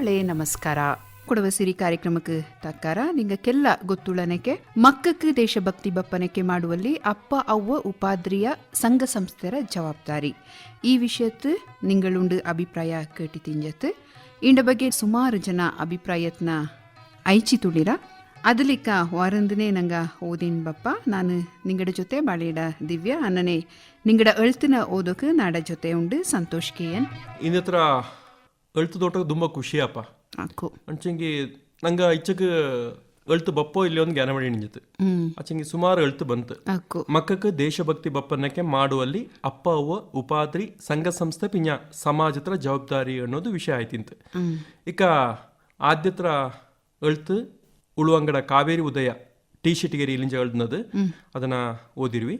ನಮಸ್ಕಾರ. ಕೊಡುವ ಸಿರಿ ಕಾರ್ಯಕ್ರಮಕ್ಕೆ ತಕ್ಕಾರ ನಿಂಗಕ್ಕೆಲ್ಲ ಗೊತ್ತುಳನಕ್ಕೆ ಮಕ್ಕಕ್ಕೆ ದೇಶಭಕ್ತಿ ಬಪ್ಪನಕ್ಕೆ ಮಾಡುವಲ್ಲಿ ಅಪ್ಪ, ಅವ್ವ, ಉಪಾದ್ರಿಯ, ಸಂಘ ಸಂಸ್ಥೆರ ಜವಾಬ್ದಾರಿ. ಈ ವಿಷಯತ್ತು ನಿಂಗಳುಂಡು ಅಭಿಪ್ರಾಯ ಕೇಟಿ ತಿಂಜತ್ ಇಂಡ ಬಗ್ಗೆ ಸುಮಾರು ಜನ ಅಭಿಪ್ರಾಯತ್ನ ಐಚಿ ತುಳಿರ. ಅದಲಿಕ್ಕ ವಾರಂದನೇ ನಂಗ ಓದಿನ್ ಬಪ್ಪ, ನಾನು ನಿಂಗಡ ಜೊತೆ ಬಾಳೆಡ ದಿವ್ಯ ಅನ್ನನೆ ನಿಂಗಡ ಅಳ್ತಿನ ಓದೋಕೆ ನಾಡ ಜೊತೆ ಉಂಡು ಸಂತೋಷ್ ಕೆ ಎನ್. ಇಂದ ಹತ್ರ ತೋಟ ತುಂಬ ಖುಷಿಯಪ್ಪ. ಆಕು ಅಂಚಂಗಿ ನಂಗ ಇಚ್ಚಕ್ಕೆ ಅಳ್ತು ಬಪ್ಪೋ ಇಲ್ಲಿ ಒಂದು ಜ್ಞಾನ ಮಾಡಿ ನಿಂಜಿತು ಅಚ್ಚಂಗಿ ಸುಮಾರು ಅಳ್ತು ಬಂತು. ಆಕು ಮಕ್ಕಕ್ಕೆ ದೇಶಭಕ್ತಿ ಬಪ್ಪನಕ್ಕೆ ಮಾಡುವಲ್ಲಿ ಅಪ್ಪ ಅವ್ವ ಉಪಾದ್ರಿ ಸಂಘ ಸಂಸ್ಥೆ ಪಿಂಜ ಸಮಾಜತ್ರ ಜವಾಬ್ದಾರಿ ಅನ್ನೋದು ವಿಷಯ ಆಯ್ತಿಂತು. ಇಕ ಆದ್ಯತ್ರ ಅಳ್ತು ಉಳುವಂಗಡ ಕಾವೇರಿ ಉದಯ ಟಿ ಶರ್ಟಿಗೆರಿ ಇಲ್ಲಿಂಜ ಅಳ್ದನದು ಅದನ್ನ ಓದಿರ್ವಿ.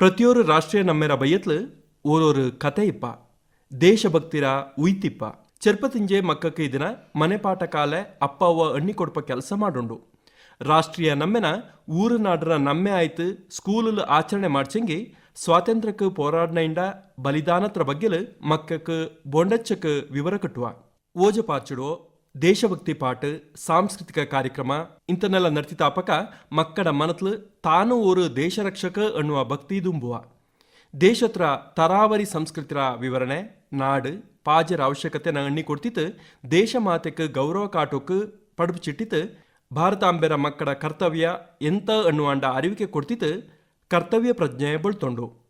ಪ್ರತಿಯೊರು ರಾಷ್ಟ್ರೀಯ ನಮ್ಮೆರ ಬೈಯತ್ಲು ಓರೋರು ಕತೆ ಇಪ್ಪ ದೇಶಭಕ್ತಿರ ಉಯ್ತಿಪ್ಪ. చెర్పతింజే ಮನೆ ಪಾಠ ಕಾಲೆ ಅಪ್ಪ ಅವ್ವ ಅಣ್ಣಿ ಕೊಡಪ ಕೆಲಸ ಮಾಡುಂಡು ರಾಷ್ಟ್ರೀಯ ನಮ್ಮೆನ ಊರ ನಾಡ್ರ ನಮ್ಮೆ ಆಯ್ತು ಸ್ಕೂಲಲ್ಲಿ ಆಚರಣೆ ಮಾಡ್ಚಂಗಿ ಸ್ವಾತಂತ್ರ್ಯಕ್ಕೆ ಪೋರಾಡ್ನೈಂಡ ಬಲಿದಾನತ್ರ ಬಗ್ಗೆಲು ಮಕ್ಕಕ್ಕೆ ಬೊಂಡಚ್ಚಕ್ಕೆ ವಿವರ ಕಟ್ಟುವ ಓಜ ಪಾರ್ಚುಡೋ ದೇಶಭಕ್ತಿ ಪಾಠ ಸಾಂಸ್ಕೃತಿಕ ಕಾರ್ಯಕ್ರಮ ಇಂತನೆಲ್ಲ ನಡ್ತಿತಾಪಕ ಮಕ್ಕಳ ಮನತ್ಲು ತಾನು ಓರು ದೇಶರಕ್ಷಕ ಅನ್ನುವ ಭಕ್ತಿ ದುಂಬುವ ದೇಶತ್ರ ತರಾವರಿ ಸಂಸ್ಕೃತಿರ ವಿವರಣೆ ನಾಡು ಪಾಜರ ಅವಶ್ಯಕತೆ ಅಣ್ಣಿ ಕೊಡ್ತಿತ್ತು. ದೇಶ ಮಾತೆಕ್ ಗೌರವ ಕಾಟೋಕ್ ಪಡುಪು ಚಿಟ್ಟಿತ್ತು ಭಾರತಾಂಬೆರ ಮಕ್ಕಳ ಕರ್ತವ್ಯ ಎಂತ ಅನ್ನುವಂಡ ಅರಿವಿಕೆ ಕೊಡ್ತಿತ್ತು. ಕರ್ತವ್ಯ ಪ್ರಜ್ಞೆ ಬಳ್ತೊಂಡು.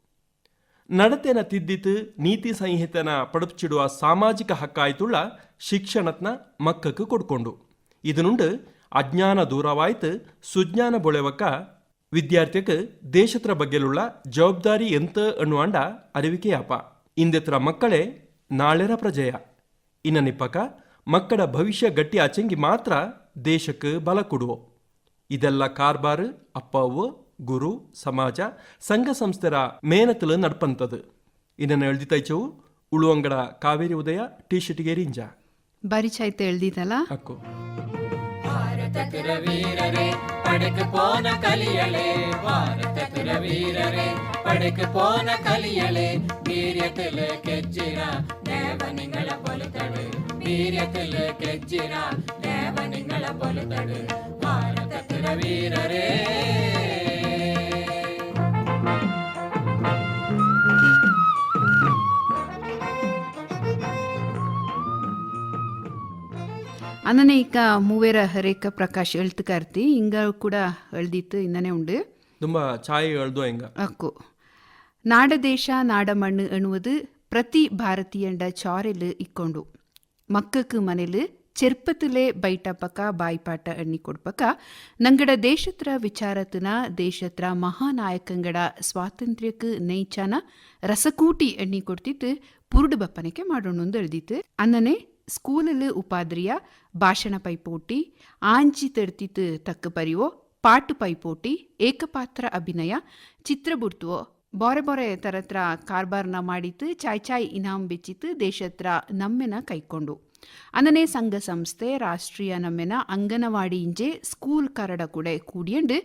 ನಡತೆನ ತಿದ್ದಿತ್ತು ನೀತಿ ಸಂಹಿತೆನ ಪಡುಪಿಚಿಡುವ ಸಾಮಾಜಿಕ ಹಕ್ಕಾಯ್ತುಳ್ಳ ಶಿಕ್ಷಣತ್ನ ಮಕ್ಕಕ್ಕೆ ಕೊಡ್ಕೊಂಡು. ಇದನ್ನುಂಡು ಅಜ್ಞಾನ ದೂರವಾಯ್ತು. ಸುಜ್ಞಾನ ಬೊಳೆವಕ್ಕ ವಿದ್ಯಾರ್ಥಿಗೆ ದೇಶತ್ರ ಬಗ್ಗೆಲುಳ್ಳ ಜವಾಬ್ದಾರಿ ಎಂತ ಅನ್ನುವಂಡ ಅರಿವಿಕೆಯಾಪ ಇಂದೆತ್ರ ಮಕ್ಕಳೇ ನಾಳೆರ ಪ್ರಜೆಯ. ಇನ್ನ ನಿಪ್ಪಕ ಮಕ್ಕಳ ಭವಿಷ್ಯ ಗಟ್ಟಿ ಆಚಂಗಿ ಮಾತ್ರ ದೇಶಕ್ಕೆ ಬಲ ಕೊಡುವೋ. ಇದೆಲ್ಲ ಕಾರ್ಬಾರ್ ಅಪ್ಪವು ಗುರು ಸಮಾಜ ಸಂಘ ಸಂಸ್ಥೆರ ಮೇನತಲು ನಡ್ಪಂತದು. ಎಳ್ದಿ ಎಳ್ದಿತೈಚವು ಉಳುವಂಗಡ ಕಾವೇರಿ ಉದಯ ಟಿ ಶರ್ಟ್ಗೆ ರಿಂಜ. ಬಾರಿ ಚೈತ ಎಳ್ದಿದಲ್ಲ ಅಕ್ಕು. ಭಾರತಕರ ವೀರರೇ ಪಡೆಕು ಪೋನ ಕಲಿಯಳೆ ಭಾರತಕರ ವೀರರೇ ಪಡೆಕು ಪೋನ ಕಲಿಯಳೆ ವೀರ್ಯತಿಲ ಕೆಜ್ಜಿರ ದೇವನಿಂಗಳ ಪೊಲುತಡು ವೀರ್ಯತಿಲ ಕೆಜ್ಜಿರ ದೇವನಿಂಗಳ ಪೊಲುತಡು ಭಾರತಕರ ವೀರರೇ ಅನ್ನನೆ ಈಗ ಮೂವೇರ ಹರೇಕ ಪ್ರಕಾಶ್ ಎಳ್ತುಕಾರ್ತಿ ಹಿಂಗ ಕೂಡ ಎಳ್ದಿತ್ತು ಇನ್ನನೆ ಉಂಡು. ತುಂಬ ಛಾಯೆ ಎಳ್ದು ಹಿಂಗ. ಅಕ್ಕು. ನಾಡ ದೇಶ ನಾಡ ಮಣ್ಣು ಎನ್ನುವುದು ಪ್ರತಿ ಭಾರತೀಯಂಡ ಚಾರೆಲ್ ಇಕ್ಕೊಂಡು ಮಕ್ಕಕ್ಕೆ ಮನೇಲಿ ಬೈಟ ಬೈಟಪಕ ಬಾಯ್ಪಾಟ ಎಣ್ಣಿ ಕೊಡ್ಪಕ ನಂಗಡ ದೇಶತ್ರ ವಿಚಾರತನ ದೇಶತ್ರ ಮಹಾನಾಯಕಂಗಡ ಸ್ವಾತಂತ್ರ್ಯಕ್ಕೆ ನೈಚಾನ ರಸಕೂಟಿ ಎಣ್ಣಿ ಕೊಡ್ತಿತ್ತು ಪುರುಡು ಬಪ್ಪನಕ್ಕೆ ಮಾಡೋಣೊಂದು ಎಳ್ದಿತ್ತು ಅನ್ನನೆ ಸ್ಕೂಲಲ್ಲಿ ಉಪಾದ್ರಿಯ ಭಾಷಣ ಪೈಪೋಟಿ ಆಂಜಿ ತಡ್ತಿತ್ತು ತಕ್ಕ ಪರಿವೋ ಪಾಟು ಪೈಪೋಟಿ ಏಕಪಾತ್ರ ಅಭಿನಯ ಚಿತ್ರ ಬಿಡ್ತುವೋ ಬೊರೆ ಬೊರೆ ತರತ್ರ ಕಾರ್ಬಾರ್ನ ಮಾಡಿತ್ತು ಚಾಯ್ ಚಾಯ್ ಇನಾಮ್ ಬೆಚ್ಚಿತ್ತು ದೇಶತ್ರ ನಮ್ಮೆನ ಕೈಕೊಂಡು ಅನನೆ ಸಂಘ ಸಂಸ್ಥೆ ರಾಷ್ಟ್ರೀಯ ನಮ್ಮೆನ ಅಂಗನವಾಡಿ ಇಂಜೆ ಸ್ಕೂಲ್ ಕರಡ ಕೂಡ ಕೂಡಿಯಂಡು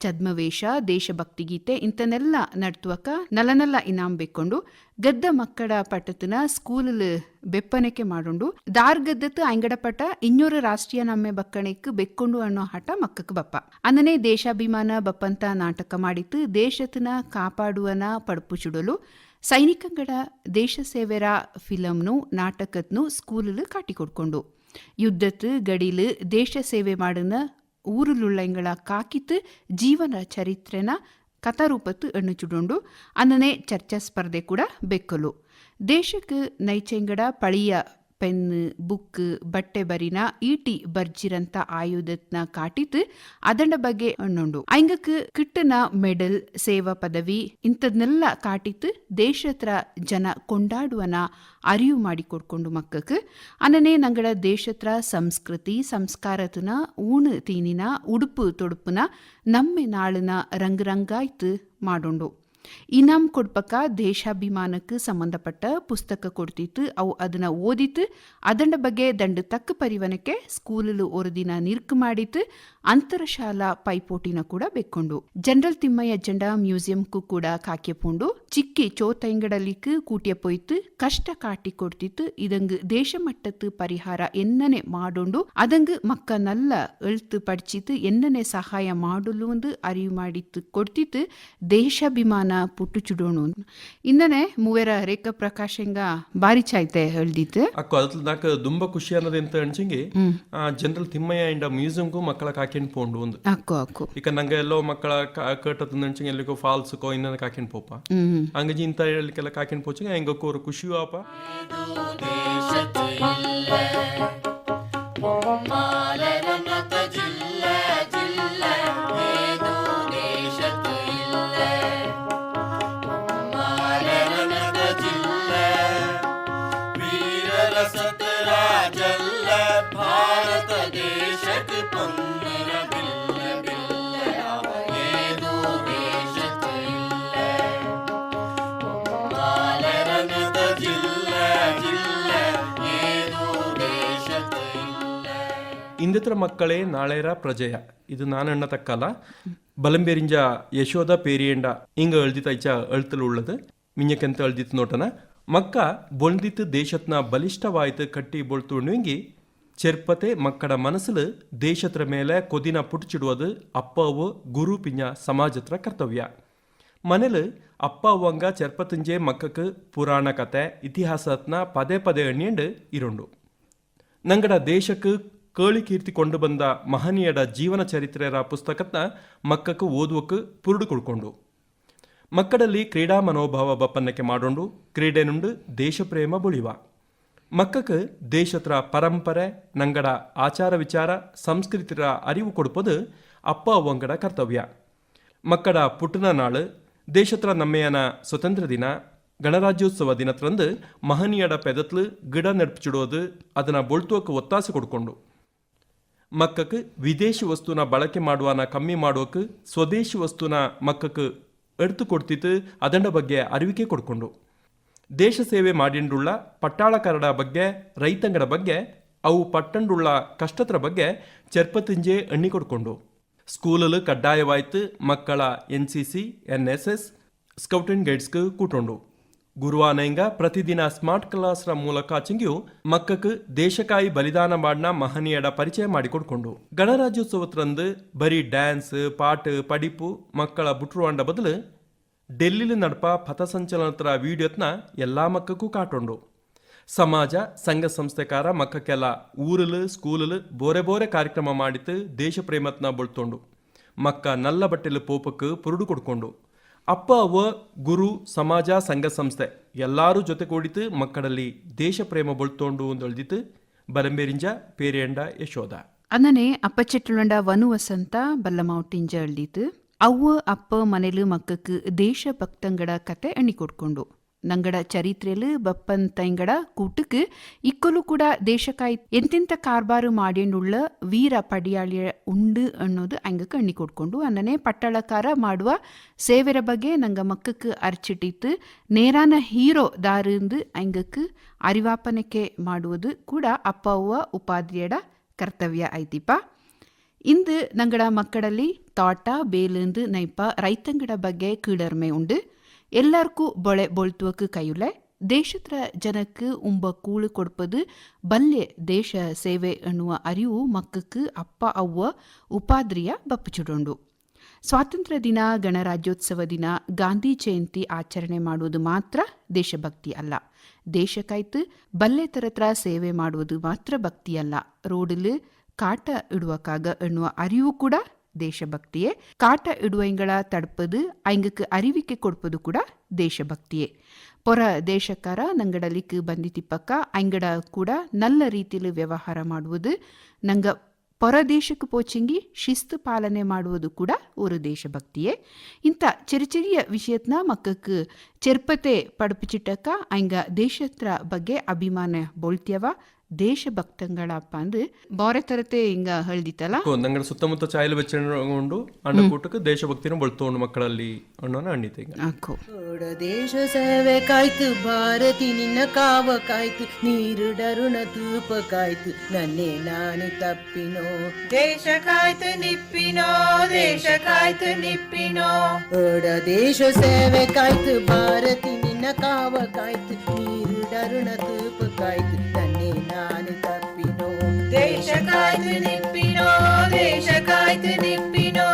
ಛದ್ಮವೇಷ, ದೇಶಭಕ್ತಿ ಗೀತೆ ಇಂತನೆಲ್ಲ ನಡ್ತುವಕ ನಲನಲ್ಲ ಇನಾಮ್ ಬೆಕ್ಕೊಂಡು ಗದ್ದ ಮಕ್ಕಳ ಪಟ್ಟತನ ಸ್ಕೂಲ್ ಬೆಪ್ಪನಕ್ಕೆ ದಾರ್ ಗದ್ದತ್ ಅಂಗಡ ಪಟ ಇನ್ನೂರ ರಾಷ್ಟ್ರೀಯ ನಮ್ಮೆ ಬಕ್ಕಣೆಕ್ ಬೆಕ್ಕೊಂಡು ಅನ್ನೋ ಹಠ ಮಕ್ಕಕ್ಕೆ ಬಪ್ಪ. ಅನ್ನನೆ ದೇಶಾಭಿಮಾನ ಬಪ್ಪಂತ ನಾಟಕ ಮಾಡಿತ್ತು ದೇಶತನ ಕಾಪಾಡುವನ ಪಡಪು ಚುಡಲು ಸೈನಿಕಂಗಡ ದೇಶ ಸೇವೆರ ಫಿಲಂನು ನಾಟಕತ್ನು ಸ್ಕೂಲಲ್ಲಿ ಕಾಟಿಕೊಡ್ಕೊಂಡು ಯುದ್ಧತ್ ಗಡಿಲು ದೇಶ ಸೇವೆ ಮಾಡನ ಊರುಲುಳ್ಳಂಗಳ ಕಾಕಿತ್ ಜೀವನ ಚರಿತ್ರೆನ ಕಥಾರೂಪತ್ತು ಎಣ್ಣುಚುಡೊಂಡು. ಅನ್ನನೆ ಚರ್ಚಾ ಸ್ಪರ್ಧೆ ಕೂಡ ಬೆಕ್ಕಲು. ದೇಶಕ್ಕೆ ನೈಚೆಂಗಡ ಪಳಿಯ ಪೆನ್ ಬುಕ್, ಬಟ್ಟೆ ಬರಿನ ಈಟಿ ಬರ್ಜಿರಂತ ಆಯುಧತ್ನ ಕಾಟಿತ್ ಅದನ ಬಗ್ಗೆ ಅಣ್ಣುಂಡು ಐಂಗಕ್ ಕಿಟ್ಟನ ಮೆಡಲ್, ಸೇವಾ ಪದವಿ ಇಂಥದ್ನೆಲ್ಲ ಕಾಟಿತ್ ದೇಶತ್ರ ಜನ ಕೊಂಡಾಡುವನ ಅರಿವು ಮಾಡಿಕೊಡ್ಕೊಂಡು ಮಕ್ಕಕ್. ಅನನೆ ನಂಗಡ ದೇಶತ್ರ ಸಂಸ್ಕೃತಿ, ಸಂಸ್ಕಾರತನ, ಊಣು ತೀನಿನ, ಉಡುಪು ತೊಡುಪುನ, ನಮ್ಮೆ ನಾಳಿನ ರಂಗರಂಗಾಯ್ತು ಮಾಡೋಂಡು. ಇನಾಮ್ ಕೊಡ್ಪಕ ದೇಶಾಭಿಮಾನಕ್ಕೆ ಸಂಬಂಧಪಟ್ಟ ಪುಸ್ತಕ ಕೊಡ್ತಿತ್ತು. ಅವು ಅದನ್ನ ಓದಿತ್ತು. ಅದಂಡ ಬಗ್ಗೆ ದಂಡ ತಕ್ಕ ಪರಿವನಕ್ಕೆ ಸ್ಕೂಲಲು ದಿನ ನಿರ್ಕ್ ಮಾಡಿತ್ತು. ಅಂತರಶಾಲಾ ಪೈಪೋಟಿನ ಕೂಡ ಬೆಕ್ಕೊಂಡು. ಜನರಲ್ ತಿಮ್ಮಯ್ಯ ಜಂಡ ಮ್ಯೂಸಿಯಂಕ್ಕೂ ಕೂಡ ಕಾಕ್ಯಪುಂಡು ಚಿಕ್ಕಿ சோத்தைங்கடலிக்கு ಕೂಟ್ಯ போய்த்து ಕಷ್ಟ ಕಾಟಿ ಕೊಡ್ತಿತ್ತು. ಇದಂಗ್ ದೇಶ ಮಟ್ಟತ್ತು ಪರಿಹಾರ ಎನ್ನನೆ ಮಾಡೋಂಡು ಅದಂಗ್ ಮಕ್ಕ ನಲ್ಲ ಎಳ್ತು ಪಡ್ಚಿತ್ತು ಎನ್ನನೆ ಸಹಾಯ ಮಾಡಲು ಒಂದು ಅರಿವು ಮಾಡಿತ್ತು ಕೊಡ್ತಿತ್ತು ದೇಶಾಭಿಮಾನ ಪುಟ್ಟು ಚುಡೋಣು ಇಂದನೆ ಮೂವೆರ ರೇಖಾ ಪ್ರಕಾಶಂಗ ಬಾರಿ ಚಾಯ್ತೆ ಹೇಳ್ದಿತ್ತು ಅಕ್ಕ ಅದ್ರ ನಾಕ ದುಂಬ ಖುಷಿ ಅನ್ನೋದು ಎಂತ ಆ ಜನರಲ್ ತಿಮ್ಮಯ್ಯ ಇಂಡ ಮ್ಯೂಸಿಯಂಗೂ ಮಕ್ಕಳ ಕಾಕಿಂಡ್ ಪೋಂಡು ಒಂದು. ಅಕ್ಕು ಅಕ್ಕು. ಈಗ ನಂಗೆ ಎಲ್ಲೋ ಮಕ್ಕಳ ಕೇಟದ ನಂಚಂಗೆ ಎಲ್ಲಿಗೋ ಫಾಲ್ಸ್ ಕೋ ಇನ್ನದ ಕಾಕಿಂಡ್ ಪೋಪ. ಹ್ಮ್. ಹಂಗಜಿ ಇಂತ ಹೇಳಿಕೆಲ್ಲ ಕಾಕಿಂಡ್ ಪೋಚಂಗೆ ಹೆಂಗ ಕೋರು ಖುಷಿಯು ಆಪ ಇಂದಿತ್ರ ಮಕ್ಕಳೇ ನಾಳೆರ ಪ್ರಜೆಯ. ಇದು ನಾನಣ್ಣ ತಕ್ಕಲ್ಲ ಬಲಂಬೇರಿಂಜ ಯಶೋದ ಪೇರಿಯಂಡ ಹಿಂಗ ಅಳ್ದಿತ ಐಚ ಅಳ್ತಲು ಉಳ್ಳದು. ಮಿಂಜಕ್ಕೆಂತ ಅಳ್ದಿತ್ತು ನೋಟನ. ಮಕ್ಕ ಬೊಳ್ದಿತ್ತು ದೇಶತ್ನ ಬಲಿಷ್ಠವಾಯ್ತು ಕಟ್ಟಿ ಬೊಳ್ತುಂಡುಂಗಿ ಚೆರ್ಪತೆ ಮಕ್ಕಳ ಮನಸ್ಸಲು ದೇಶತ್ರ ಮೇಲೆ ಕೊದಿನ ಪುಟ್ಚಿಡುವುದು ಅಪ್ಪವು ಗುರು ಪಿಂಜ ಸಮಾಜತ್ರ ಕರ್ತವ್ಯ. ಮನೇಲಿ ಅಪ್ಪ ಅವಂಗ ಚೆರ್ಪತಂಜೆ ಮಕ್ಕಕ್ಕೆ ಪುರಾಣ ಕತೆ, ಇತಿಹಾಸತ್ನ ಪದೇ ಪದೇ ಎಣ್ಣಿಂಡು ಇರುಂಡು. ನಂಗಡ ದೇಶಕ್ಕೆ ಕೇಳಿ ಕೀರ್ತಿ ಕೊಂಡು ಬಂದ ಮಹನೀಯರ ಜೀವನ ಚರಿತ್ರೆಯರ ಪುಸ್ತಕದ ಮಕ್ಕಕ್ಕೆ ಓದುವಕ್ಕೆ ಪುರುಡು ಕೊಡ್ಕೊಂಡು. ಮಕ್ಕಳಲ್ಲಿ ಕ್ರೀಡಾ ಮನೋಭಾವ ಬಪ್ಪನ್ನಕ್ಕೆ ಮಾಡೋಂಡು ಕ್ರೀಡೆನುಂಡು ದೇಶಪ್ರೇಮ ಬುಳಿವ. ಮಕ್ಕಕ್ಕೆ ದೇಶತ್ರ ಪರಂಪರೆ, ನಂಗಡ ಆಚಾರ ವಿಚಾರ, ಸಂಸ್ಕೃತಿರ ಅರಿವು ಕೊಡುಪದು ಅಪ್ಪ ಅವಂಗಡ ಕರ್ತವ್ಯ. ಮಕ್ಕಳ ಪುಟ್ಟನ ನಾಳು, ದೇಶತ್ರ ನಮ್ಮೆಯನ ಸ್ವತಂತ್ರ ದಿನ, ಗಣರಾಜ್ಯೋತ್ಸವ ದಿನತ್ರಂದು ಮಹನೀಯಡ ಪೆದತ್ಲು ಗಿಡ ನೆಡ್ಪಿಚಿಡೋದು ಅದನ್ನು ಬೊಳ್ತುವಕ್ಕೆ ಒತ್ತಾಸೆ ಕೊಡ್ಕೊಂಡು. ಮಕ್ಕಕ್ಕೆ ವಿದೇಶಿ ವಸ್ತುನ ಬಳಕೆ ಮಾಡುವನ ಕಮ್ಮಿ ಮಾಡೋಕೆ ಸ್ವದೇಶಿ ವಸ್ತುನ ಮಕ್ಕಕ್ಕೆ ಎಡ್ತು ಕೊಡ್ತಿತ್ತು, ಅದಂಡ ಬಗ್ಗೆ ಅರಿವಿಕೆ ಕೊಡ್ಕೊಂಡು. ದೇಶ ಸೇವೆ ಮಾಡಿಂಡುಳ್ಳ ಪಟ್ಟಾಳಕರಡ ಬಗ್ಗೆ, ರೈತಂಗಡ ಬಗ್ಗೆ, ಅವು ಪಟ್ಟಂಡುಳ್ಳ ಕಷ್ಟತ್ರ ಬಗ್ಗೆ ಚರ್ಪತಿಂಜೆ ಎಣ್ಣಿ ಕೊಡ್ಕೊಂಡು. ಸ್ಕೂಲಲ್ಲಿ ಕಡ್ಡಾಯವಾಯ್ತು ಮಕ್ಕಳ N C C, N S S, scout and ಗೈಡ್ಸ್ಗೆ ಕೂಟೊಂಡು. ಗುರುವಾನಂಗ ಪ್ರತಿದಿನ ಸ್ಮಾರ್ಟ್ ಕ್ಲಾಸ್ರ ಮೂಲಕ ಚಿಂಗಿಯು ಮಕ್ಕಕ್ಕೆ ದೇಶಕಾಯಿ ಬಲಿದಾನ ಮಾಡಿನ ಮಹನೀಯಡ ಪರಿಚಯ ಮಾಡಿಕೊಡ್ಕೊಂಡು. ಗಣರಾಜ್ಯೋತ್ಸವತ್ರಂದು ಬರೀ ಡ್ಯಾನ್ಸ್ ಪಾಟ್ ಪಡಿಪು, ಮಕ್ಕಳ ಬುಟ್ರುವಾಂಡ ಬದಲು ಡೆಲ್ಲಿಲಿ ನಡಪ ಪಥಸಂಚಲನತ್ರ ವಿಡಿಯೋತ್ನ ಎಲ್ಲಾ ಮಕ್ಕಕ್ಕೂ ಕಾಟೊಂಡು. ಸಮಾಜ, ಸಂಘ ಸಂಸ್ಥೆಕಾರ ಮಕ್ಕಕ್ಕೆಲ್ಲ ಊರಲು, ಸ್ಕೂಲಲು ಬೋರೆ ಬೋರೆ ಕಾರ್ಯಕ್ರಮ ಮಾಡಿತು ದೇಶ ಪ್ರೇಮತ್ನ ಬೊಳ್ತೊಂಡು. ಮಕ್ಕ ನಲ್ಲ ಬಟ್ಟೆಲು ಪೋಪಕ್ಕೆ ಪುರುಡು ಕೊಡ್ಕೊಂಡು. ಅಪ್ಪ ಅವ ಗುರು ಸಮಾಜ ಸಂಘ ಸಂಸ್ಥೆ ಎಲ್ಲರೂ ಜೊತೆ ಕೂಡಿತು ಮಕ್ಕಳಲ್ಲಿ ದೇಶ ಪ್ರೇಮ ಬೊಳ್ತೊಂಡು ಒಂದು ಬಲಂಬೇರಿಂಜ ಪೇರೆಂಡ ಯಶೋಧ. ಯಶೋಧ ಅಪ್ಪ ಚೆಟ್ಟುಳಂಡ ವನು ವಸಂತ ಬಲ್ಲಮಾವುಟಿಂಜ ಅಳ್ದಿತ್ತು ಅವ್ವ, ಅಪ್ಪ, ಮನೇಲು ಮಕ್ಕಕ್ಕೆ ದೇಶ ಭಕ್ತಂಗಡ ಕತೆ ಎಣ್ಣಿ ಕೊಡ್ಕೊಂಡು ನಂಗಡ ಚರಿತ್ರೆಲು ತೈಂಗಡ ಕೂಟಕ್ಕೆ ಇಕ್ಕಲು ಕೂಡ ದೇಶಕಾಯ್ ಎಂತೆಂಥ ಕಾರ್ಬಾರು ಮಾಡಿಂಡುಳ್ಳ ವೀರ ಪಡಿಯಾಳಿಯ ಉಂಡು ಅನ್ನೋದು ಅಂಗಕ್ಕೆ ಕಣ್ಣಿ ಕೊಡ್ಕೊಂಡು ಅನ್ನನೆ ಪಟ್ಟಳಕಾರ ಮಾಡುವ ಸೇವೆರ ಬಗ್ಗೆ ನಂಗ ಮಕ್ಕಕ್ಕೆ ಅರ್ಚಿಟ್ಟಿತ್ತು. ನೇರಾನ ಹೀರೋ ದಾರಿಂದ ಅಂಗಕ್ಕೆ ಅರಿವಾಪನಕ್ಕೆ ಮಾಡುವುದು ಕೂಡ ಅಪ್ಪ ಅವ್ವ ಕರ್ತವ್ಯ ಐತಿಪ್ಪ ಇಂದು ನಂಗಡ ಮಕ್ಕಳಲ್ಲಿ ತೋಟ, ಬೇಲಿಂದು ನೈಪ, ರೈತಂಗಡ ಬಗ್ಗೆ ಕೀಳರ್ಮೆ ಉಂಡು. ಎಲ್ಲಾರ್ಗೂ ಬೊಳೆ ಬೊಳ್ತುವಕ್ಕೆ ಕೈಯುಲೆ. ದೇಶತ್ರ ಜನಕ್ಕೆ ಉಂಬ ಕೂಳು ಕೊಡ್ಪದು ಬಲ್ಲೆ ದೇಶ ಸೇವೆ ಎನ್ನುವ ಅರಿವು ಮಕ್ಕಕ್ಕೆ ಅಪ್ಪ, ಅವ್ವ, ಉಪಾದ್ರಿಯ ಬಪ್ಪುಚುಡೊಂಡು ಸ್ವಾತಂತ್ರ್ಯ ದಿನ, ಗಣರಾಜ್ಯೋತ್ಸವ ದಿನ, ಗಾಂಧಿ ಜಯಂತಿ ಆಚರಣೆ ಮಾಡುವುದು ಮಾತ್ರ ದೇಶಭಕ್ತಿ ಅಲ್ಲ. ದೇಶಕ್ಕಾಯ್ತು ಬಲ್ಲೆ ತರತ್ರ ಸೇವೆ ಮಾಡುವುದು ಮಾತ್ರ ಭಕ್ತಿಯಲ್ಲ ರೋಡಲ್ಲಿ ಕಾಟ ಇಡುವಕ್ಕಾಗ ಎನ್ನುವ ಅರಿವು ಕೂಡ ದೇಶಭಕ್ತಿಯೇ. ಕಾಟ ಇಡುವಂಗಳ ತಡ್ಪದು ಐಂಗಕ್ಕೆ ಅರಿವಿಕೆ ಕೊಡ್ಪದು ಕೂಡ ದೇಶಭಕ್ತಿಯೇ. ಪೊರ ದೇಶಕ್ಕಾರ ನಂಗಡಲಿಕ್ಕೆ ಬಂದಿತಿಪ್ಪಕ್ಕ, ಐಂಗಡ ಕೂಡ ನಲ್ಲ ರೀತಿಯಲ್ಲಿ ವ್ಯವಹಾರ ಮಾಡುವುದು. ನಂಗ ಪರದೇಶಕ್ಕೆ ಪೋಚಿಂಗಿ ಶಿಸ್ತು ಪಾಲನೆ ಮಾಡುವುದು ಕೂಡ ஒரு ದೇಶಭಕ್ತಿಯೇ. ಇಂಥ ಚಿರಿಚಿರಿಯ ವಿಷಯತ್ನ ಮಕ್ಕಕ್ಕೆ ಚೆರ್ಪತೆ ಪಡಪಿಚಿಟ್ಟಕ್ಕ, ಐಂಗ ದೇಶತ್ರ ಬಗ್ಗೆ ಅಭಿಮಾನ ಬೋಳ್ತ್ಯವ. ದೇಶಭಕ್ತಂಗಳಪ್ಪ ಅಂದ್ರೆ ಬಾರೆ ತರತೆ ಹಿಂಗ ಹೇಳ್ದಿತ್ತಲ್ಲ ನಂಗಡ ಸುತ್ತಮುತ್ತ ಚಾಯಲು ಬೆಚ್ಚಕೊಂಡು ಅಣ್ಣ ಕೂಟಕ್ಕೆ ದೇಶಭಕ್ತಿನ ಬಳ್ತೋಂಡು ಮಕ್ಕಳಲ್ಲಿ ಅಣ್ಣನ ಅಣ್ಣಿತೆ ದೇಶ ಸೇವೆ ಕಾಯ್ತು ಭಾರತಿ ನಿನ್ನ ಕಾವ ಕಾಯ್ತು ನೀರು ಡರುಣ ತೂಪ ಕಾಯ್ತು ನನ್ನೇ ನಾನು ತಪ್ಪಿನೋ. ದೇಶ ಕಾಯ್ತು ನಿಪ್ಪಿನೋ ದೇಶ ಕಾಯ್ತು ನಿಪ್ಪಿನೋ. ಓಡ ದೇಶ ಸೇವೆ ಕಾಯ್ತು ಭಾರತಿ ನಿನ್ನ ಕಾವ ಕಾಯ್ತು ನೀರು ಡರುಣ ತೂಪ ಕಾಯ್ತು ಕಾಯ್ತು ನಿಪ್ಪಿನೋ